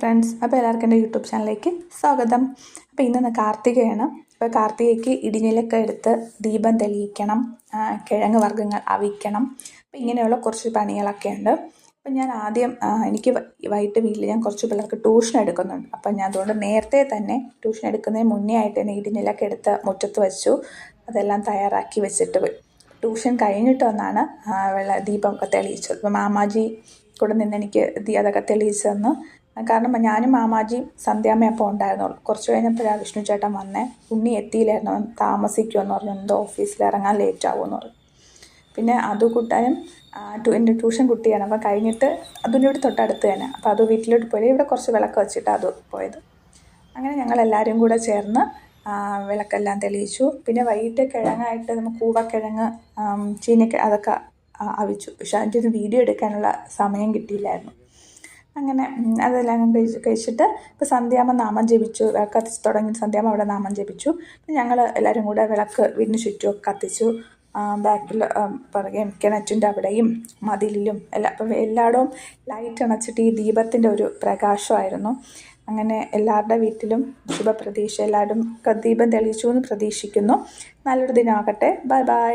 Friends. അപ്പോൾ എല്ലാവർക്കും എന്റെ യൂട്യൂബ് ചാനലിലേക്ക് സ്വാഗതം. അപ്പോൾ ഇന്ന് കാർത്തികയാണ്. അപ്പോൾ കാർത്തികയ്ക്ക് ഇടിഞ്ഞിലൊക്കെ എടുത്ത് ദീപം തെളിയിക്കണം. കിഴങ്ങ് വർഗങ്ങൾ അവിക്കണം. അപ്പോൾ ഇങ്ങനെയുള്ള കുറച്ച് പണികളൊക്കെ ഉണ്ട്. അപ്പം ഞാൻ ആദ്യം എനിക്ക് വൈകിട്ട് വീട്ടിൽ ഞാൻ കുറച്ച് പിള്ളേർക്ക് ട്യൂഷൻ എടുക്കുന്നുണ്ട്. അപ്പം ഞാൻ അതുകൊണ്ട് നേരത്തെ തന്നെ ട്യൂഷൻ എടുക്കുന്നതിന് മുന്നേ ആയിട്ട് തന്നെ ഇടിഞ്ഞിലൊക്കെ എടുത്ത് മുറ്റത്ത് വെച്ചു. അതെല്ലാം തയ്യാറാക്കി വെച്ചിട്ട് പോയി ട്യൂഷൻ കഴിഞ്ഞിട്ട് വന്നാണ് വെള്ള ദീപമൊക്കെ തെളിയിച്ചത്. അപ്പം മാമാജി കൂടെ നിന്ന് എനിക്ക് അതൊക്കെ തെളിയിച്ചു തന്നു കാരണം ഞാനും മാമാജിയും സന്ധ്യാമ്മയും അപ്പോൾ ഉണ്ടായിരുന്നുള്ളൂ. കുറച്ച് കഴിഞ്ഞപ്പോഴാണ് വിഷ്ണു ചേട്ടൻ വന്നേ. ഉണ്ണി എത്തിയില്ലായിരുന്നു. താമസിക്കുമെന്ന് പറഞ്ഞു. എന്തോ ഓഫീസിൽ ഇറങ്ങാൻ ലേറ്റ് ആകുമെന്ന് പറഞ്ഞു. പിന്നെ അതു കൂട്ടാനും എന്റെ ട്യൂഷൻ കുട്ടിയാണ്. അപ്പോൾ കഴിഞ്ഞിട്ട് അതിന്റെ തൊട്ടടുത്ത് തന്നെ. അപ്പോൾ അത് വീട്ടിലോട്ട് പോയി. ഇവിടെ കുറച്ച് വിളക്ക് വെച്ചിട്ട് അത് പോയത്. അങ്ങനെ ഞങ്ങൾ എല്ലാവരും കൂടെ ചേർന്ന് വിളക്കെല്ലാം തെളിയിച്ചു. പിന്നെ വൈകിട്ട് കിഴങ്ങായിട്ട് നമുക്ക് കൂവക്കിഴങ്ങ് ചീനിക്ക അതൊക്കെ അവിച്ചു. പക്ഷെ അതിന്റെ ഒരു വീഡിയോ എടുക്കാനുള്ള സമയം കിട്ടിയില്ലായിരുന്നു. അങ്ങനെ അതെല്ലാം കഴിച്ച് കഴിച്ചിട്ട് ഇപ്പോൾ സന്ധ്യാമ്മ നാമം ജപിച്ചു കത്തിച്ച് തുടങ്ങി. സന്ധ്യാമ്മ അവിടെ നാമം ജപിച്ചു. ഞങ്ങൾ എല്ലാവരും കൂടെ വിളക്ക് വീടിന് ചുറ്റുമൊക്കെ കത്തിച്ചു. ബാക്കിൽ പുറകെ കിണറ്റിന്റെ അവിടെയും മതിലിലും എല്ലാം അപ്പം എല്ലായിടവും ലൈറ്റ് അണച്ചിട്ട് ഈ ദീപത്തിന്റെ ഒരു പ്രകാശമായിരുന്നു. അങ്ങനെ എല്ലാവരുടെ വീട്ടിലും ശുഭപ്രതീക്ഷ. എല്ലാവരും ദീപം തെളിയിച്ചു എന്ന് പ്രതീക്ഷിക്കുന്നു. നല്ലൊരു ദിനമാകട്ടെ ബൈ ബൈ